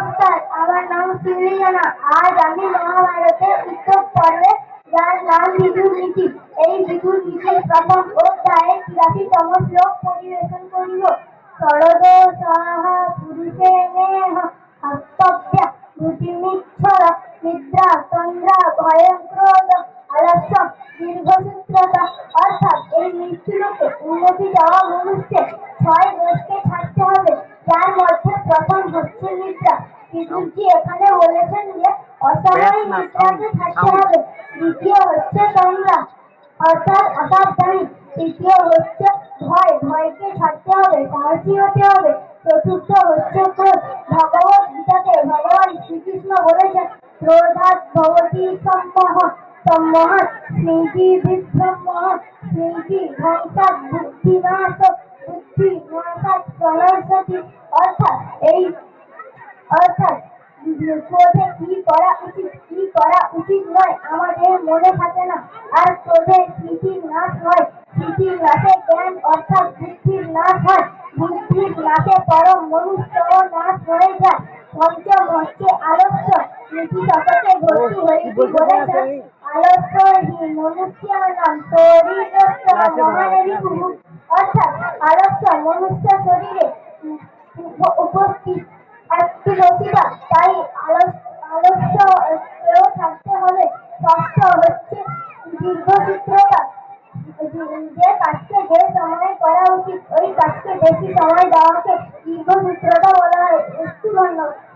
নমস্কার আমার নাম সুলিয়ানা আজ আমি মহাভারতের উত্তর পর্বে যার নাম বিদুর নীতি এই বিদুর নীতির প্রথম অধ্যায়ে তিরাশিতম শ্লোক পরিবেশন করিব সরদ সাহা পুরুষে নেহ হস্তব্য ভূতিমিচ্ছর নিদ্রা তন্দ্রা ভয়ঙ্ক্রোধ আলস্য দীর্ঘসূত্রতা অর্থাৎ এই মৃত্যুলোকে উন্নতি যাওয়া মনুষ্যের ছয় দোষকে প্রথম হচ্ছে নিদ্রা বিদুরজি এখানে বলেছেন যে অসময় নিদ্রাকে ছাড়তে হবে দ্বিতীয় হচ্ছে তন্দ্রা অর্থাৎ অসাবধানী তৃতীয় হচ্ছে ভয় ভয়কে ছাড়তে হবে সাহসী হতে হবে চতুর্থ হচ্ছে ক্রোধ ভগবত গীতাতে ভগবান শ্রীকৃষ্ণ বলেছেন ক্রোধাৎ ভবতি সম্মোহ সম্মোহ স্মৃতি বিভ্রমোহ স্মৃতি ধ্বংসাৎ বুদ্ধিনাশ বুদ্ধি নাশাৎ প্রণশতি অর্থাৎ এই অর্থাৎ ক্রোধে কি করা উচিত কি করা উচিত নয় আমাদের মনে থাকে না। আর ক্রোধে স্মৃতির নাশ হয় স্মৃতির নাশে জ্ঞান অর্থাৎ বুদ্ধির নাশ হয়। বুদ্ধির নাশে পরম মনুষ্যও নাশ হয়ে যায়। পঞ্চম হচ্ছে আলস্য নীতি শতকে ভর্তি হয়েছি বলেছেন আলস্য মনুষ্য নাম শরীরস্থ মহানেরি মনুষ্য শরীরে উপস্থিত একটি রসিকা তাই আলস- আলস্য কেউ থাকতে হবে। ষষ্ঠ হচ্ছে দীর্ঘসূত্রতা যে কাজকে যে সময় করা উচিত, ওই কাজকে বেশি সময় দেওয়াকে দীর্ঘসূত্রতা বলা হয়। একটু ধন্যবাদ